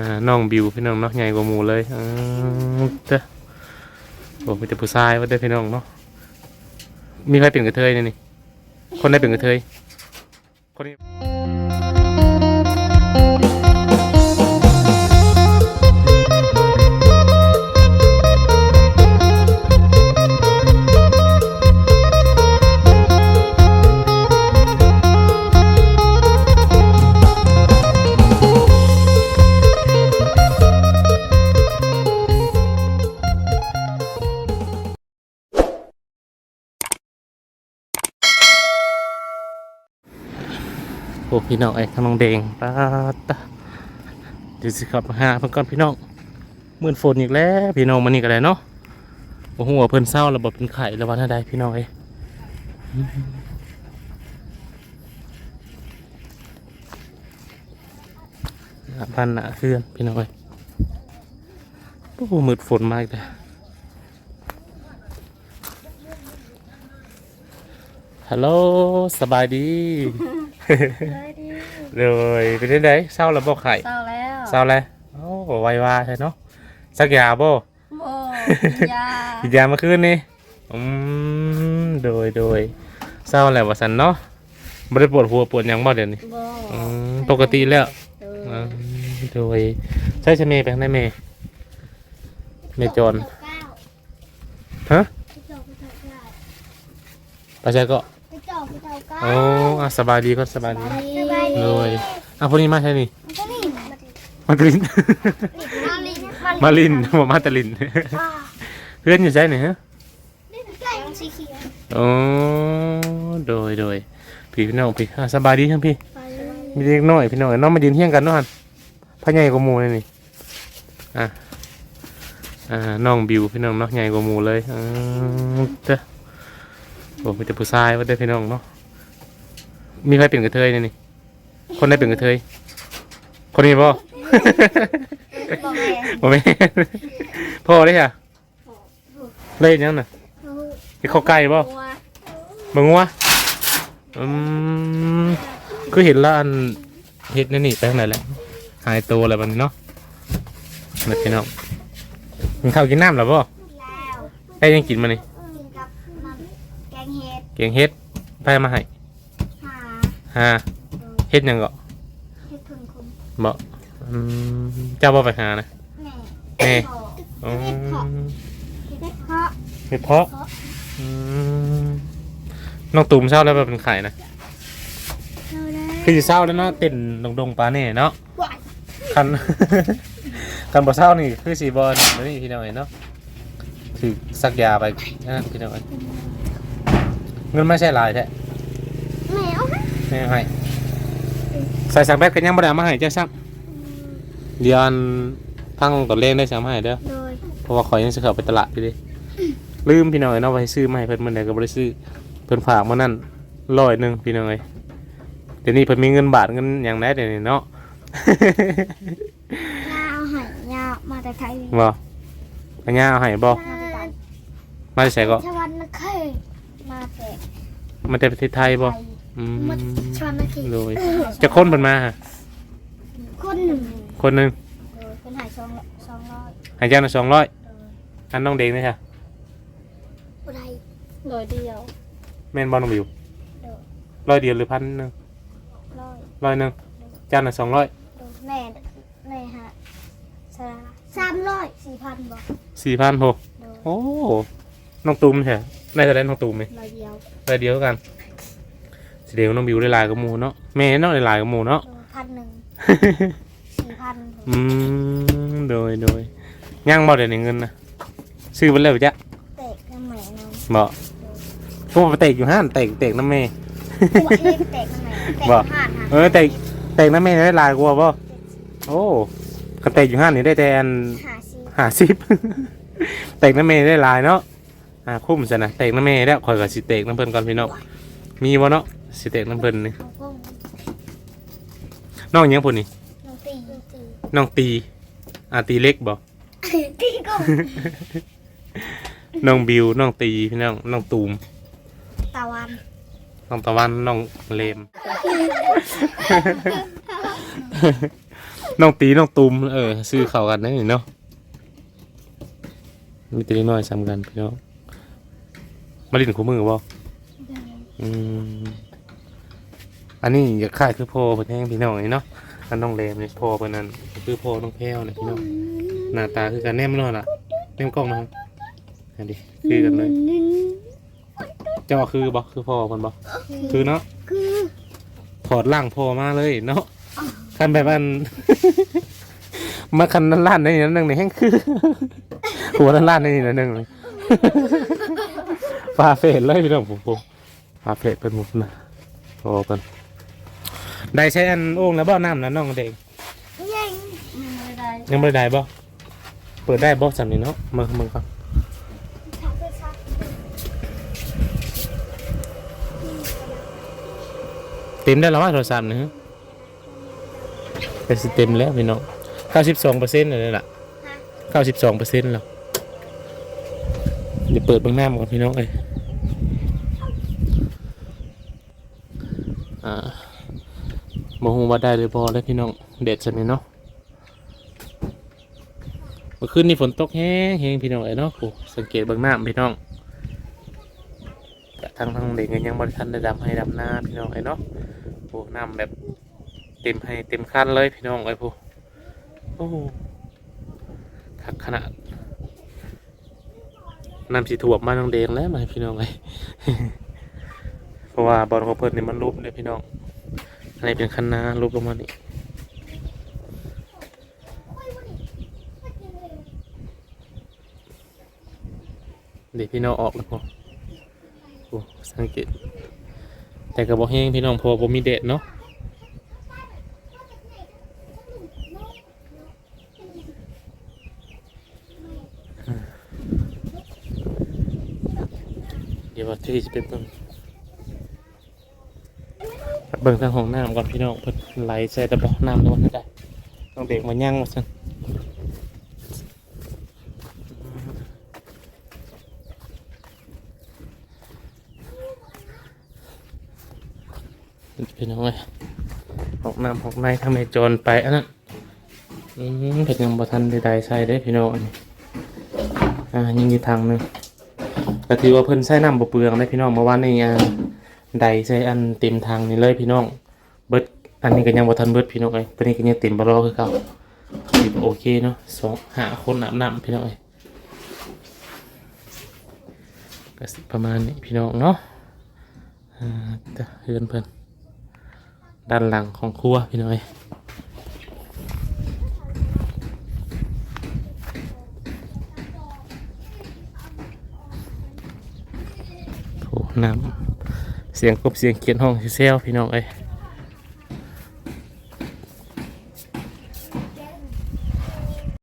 อ่าน้องบิวพี่น้องเนาะใหญ่กว่าหมูเลยอืมเด้อโอ้เป็นแต่ผู้ชายว่าได้พี่น้องเนาะมีใครเป็นกระเทยนี่นี่คนได้เป็นกระเทยคนนี้ โอ้พี่น้องไอ้ทางน้องแดงปาตะเดี๋ยวสิขับหาเพิ่นก่อนพี่น้องเหมือนฝนอีกแล้ว พี่น้องมันนี่ก็ได้เนาะโอ้โหเพิ่นเศร้าระบบเป็นไข่แล้ววันใดพี่น้องเอ้หน้าบ้านหนาเพื่อนพี่น้องเอ้ยโอ้โหมืดฝนมากเลยฮัลโหลสบายดี เลยเป็นยังไงเศร้าแล้วบ่ไข่เศร้าแล้วเศร้าแล้วโอ้ไวว่าใช่เนาะสักยาบ่โอ้ยากินยาเมื่อคืนนี่อืมโดยโดยเศร้าแล้วว่าสันเนาะบ่ได้ปวดหัวปวดหยังบ่เดี๋ยวนี้บ่อืมปกติแล้วเออือมโดยใช่ใช่เมย์ไปทางไหนเมย์เมย์จนฮะไปใช่ก็ โอ้อะสบายดีก็สบายดีเลยอะพวกนี้มาใช่นี่มาตลิน มาลินบ่มาตลินเพื่อนอยู่ใช่ไหนฮะสีเขียวโอ้โดยโดยพี่พี่น้องพี่อะสบายดีทั้งพี่มีเล็กน้อยพี่น้องน้องมายืนเที่ยงกันเนาะฮันพ่อใหญ่กว่าหมูเลยนี่อะอ่าน้องบิวพี่น้องเนาะใหญ่กว่าหมูเลยอืมเด้อ โอ้เป็นแต่ผู้ชายว่าได้อพี่น้องเนาะมีใครเป็นกระเทยเนี่ยนี่คนได้เป็นกระเทย คนนี้บ่บอกแม่บ่แม่นพ่อได้ค่ะเล่นยังน่ะที่เขาใกล้บ่งัวมึงวะอืมคือเห็นแล้วอันเห็ดนี่นี่ไปทางไหนแหละหายตัวอะไรบัดนเนาะนักพี่น้องกินข้าวกินน้ำหรอบ่แล้วไปยังกินมานี่ กินกับน้ำแกง เห็ดเกียงเฮ็ดไปมาให้หาฮะเฮ็ดหยังก็เห็ดพึ่งคุณบ่อืมเจ้าบ่ไปหานะแม่แม่ขออืมเห็ดเพาะเฮ็ดเพาะอืมน้องตูมเศร้าแล้วแบบเป็นไข่นะเราได้คือสิเศร้าแล้วเนาะเต้นดงๆปลาแน่เนาะหวานคัน คันบ่เศร้านี่คือสีบอลนี่พี่น้องเอ้ยเนาะคือสักยาไปนะพี่น้องเอ้ย เงินไม่ใช่หลายแท้แมวฮะไม่ให้ใส่สักแบตกันยังบ่ได้เอามาให้เจ้าซักเดี๋ยวอันพังตอนเล่นได้สั่งมาให้เด้อ โดยเพราะว่าข่อยยังสิเข้าไปตลาดอยู่ดิลืมพี่น้องเอ้ยเนาะไว้ซื้อมาให้เพิ่นมื้อใดก็บ่ได้ซื้อเพิ่นฝากมานั่นร้อยหนึงพี่น้องเอ้ยเดี๋ยวนี้เพิ่นมีเงินบาทเงินหยังได้เดี๋ยวนี้เนาะ ยาเอาใหายยามาแต่ไทยบ่อันยาเอาให้บ่มาแต่ไทยมาจากไสก็ชวันนักเคย มาแต่มาจากประเทศไทยบ่ไทยอืมมาชวันนักเคยโดยจะคนเพิ่นมาฮะคนหนึ่งคนหนึงโดยคนหายสองสองร้อยให้เจ้าน่ะ200โดยอันน้องเด็กนี่ค่ะอุไรโดยเดียวแม่นบ่น้องบิวโดยร้อยเดียวหรือพันหนึงร้อยร้อยหนึงเจ้าน่ะ200 โดยแม่แม่ฮะสาสามร้อยสี่พันบอก4,000โหโดยโอ้ น้องตูมใช่ได้เท่าไหร่น้องตูมนี่ร้อยเดียวร้อยเดียวกันสิเดียวน้องบิวได้หลายกับหมู่เนาะแม่เนาะได้หลายกับหมู่เนาะโดยพันหนึ่งสี่พันอืมโดยโดยย่างบ่เดี๋ยวนี้เงินนะซื้อไปแล้วจ้ะเตะน้ำแหม่น้องบ่พวกไปเตะอยู่ห้านเตะเตะน้ำแม่หัวเล่นเตะน้ำแหม่เตะบอกผ่านฮะเออเตะเตะน้ำแม่ได้หลายกว่าบ่โอ้คันเตะอยู่ห้านนี่ได้แต่อันหาซีหาสิบเตะน้ำแม่ได้หลายเนาะ อ่าคุ้มซะนะเตะน้ำแม่แล้วข่อยก็สิเตะน้ำเพิ่นก่อนพี่น้องมีบ่เนาะสิเตะน้ำเพิ่นนี่น้องกุ้งน้องหยังพุ่นนี่น้องตีตีน้องตีอาตีเล็กบ่ตีกุ้งน้องบิวน้องตีพี่น้องน้องตูมตะวันน้องตะวันน้องเลม น้องตีน้องตุมเออซื้อเข้ากันได้นี่เนาะมีแตัวน้อยซ้ำกันพี่น้อง มาลิ้นคู่มือบ่อืมอันนี้อย่าคล้ายคือพ่อเพิ่นแห้งพี่น้องนี่เนาะอันน้องแรมนี่พ่อเพิ่นนั่นคือพ่อน้องแพ้วนี่พี่น้องหน้าตาคือกันแนมเนาะล่ะแนมกล้องนะครับอันนี้คือกันเลยเจ้าคือบ่คือพ่อเพิ่นบ่คือเนาะคือถอดร่างพ่อมาเลยเนาะคันแบบอันมาคันนั้นล้านในนั้นหนึงนี่แห้งคือหัวนั้นล้านในนั้นหนึงเลย ฟาเฟสเลยพี่น้องผมผมฟาเฟสเป็นหมุนนะโอ้เป็นได้ใช้อันโอ่งแล้วบ่น้ำนะน้องเด็กยังไม่ได้ยังไม่ได้บ่เปิดได้บ่สำนี้เนาะมือมือครับเต็มได้แล้วว่าโทรศัพท์นะฮะเป็นเต็มแล้วพี่น้องเก้าสิบสองเปอร์เซ็นต์เลยล่ะเก้าสิบสองเปอร์เซ็นต์เดี๋ยวเปิดเบางหน้ามาก่อนพี่น้องเอ้ยอ่า โมโหว่าได้เลยพอแล้วพี่น้องเด็ดสันนี่เนาะเมื่อคืนนี้ฝนตกแห้งแห้งพี่น้องเอ้ยเนาะโอ้สังเกตเบางหน้าพี่น้องแต่ทางทางเด็กยังบริทันได้ดำให้ดำหน้าพี่น้องเอ้ยเนาะโอ้น้ำแบบเต็มให้เต็มคันเลยพี่น้องเอ้ยผู้โอ้คักขนาดน้ำสีถั่วมมาน้องแดงแล้วมาให้พี่น้องเลยเพราะว่าบอลของเพิ่นนี่มันรูปเลยพี่น้อง อันนี้เป็นคันนารูปลงมานี่เดี๋ยวพี่น้องออกแล้วพอโอ้สังเกต แต่กระบอกแห้งพี่น้องพอผมมีเด็ดเนาะเดี๋ยวว่าที่จะเป็นเบิ่งเบิ่งทางห้องน้ำก่อนพี่น้องเพิ่นไหลใส่ตะบอกน้ำตรงนั้นได้ต้องเด็กมายั่งมาสั่นพี่น้องเลยห้องน้ำห้องในทำไมโจรไปอันนั้นอืมเป็นยังบ่ทันได้ใส่ได้พี่น้องอันนี้อ่ายังอีกทางหนึงก็ถือว่าเพิ่นใช้น้ำบ่เปลืองได้พี่น้องเมื่อวานนี้อ่า ใดใช้อันเต็มทางนี่เลยพี่น้อง เบิดอันนี้ก็ยังบ่ทันเบิดพี่น้องเอ้ยตัวนี้ก็ยังเต็มบ่รอคือเก่าถือว่าโอเคเนาะสองหาคนอาบน้ำพี่น้องเอ้ยก็สิประมาณนี้พี่น้องเนาะอ่าจะเฮือนเพิ่นด้านหลังของครัวพี่น้องเอ้ยโอ้น้ำ เสียงกบเสียงเขียนห้องเซลพี่น้องเอ้ย